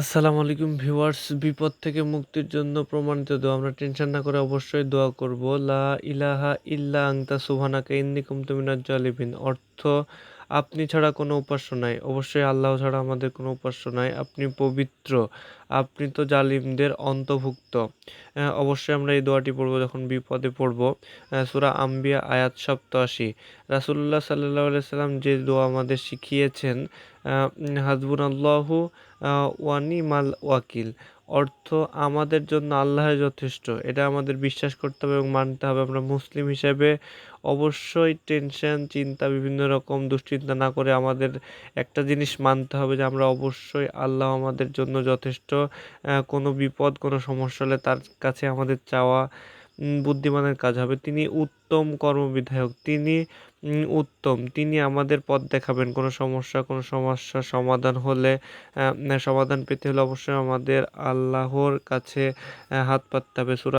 আসসালামু আলাইকুম ভিউয়ার্স, বিপদ থেকে মুক্তির জন্য প্রমাণিত দোয়া। আমরা টেনশন না করে অবশ্যই দোয়া করব। লা ইলাহা ইল্লা আনতা সুবহানাকা ইন্নী কুমতু মিনাজ জালিবিন অর্থ আপনি ছাড়া কোনো উপাস্য নাই। অবশ্যই আল্লাহ ছাড়া আমাদের কোনো উপাস্য নাই। আপনি পবিত্র। আপনি তো জালিমদের অন্তর্ভুক্ত। আহ, অবশ্যই আমরা এই দোয়াটি পড়ব যখন বিপদে পড়ব। সুরা আম্বিয়া আয়াত সপ্তাশি। রাসূলুল্লাহ সাল্লাল্লাহু আলাইহি সাল্লাম যে দোয়া আমাদের শিখিয়েছেন হাসবুনাল্লাহু ওয়ানি মাল ওয়াকিল। অর্থ আমাদের জন্য আল্লাহ যথেষ্ট। এটা আমাদের বিশ্বাস করতে হবে এবং মানতে হবে। আমরা মুসলিম হিসেবে অবশ্যই টেনশন, চিন্তা, বিভিন্ন রকম দুশ্চিন্তা না করে আমাদের একটা জিনিস মানতে হবে যে আমরা অবশ্যই আল্লাহ আমাদের জন্য যথেষ্ট। কোনো বিপদ, কোনো সমস্যা হলে তার কাছে আমাদের চাওয়া বুদ্ধিমানের কাজ হবে। তিনি উত্তম কর্মবিধায়ক, তিনি উত্তম। তিনি আমাদের পথ দেখাবেন। কোনো সমস্যা, কোনো সমস্যার সমাধান হলে সমাধান পেতে হলে অবশ্যই আমাদের আল্লাহর কাছে হাত পাততে হবে। সূরা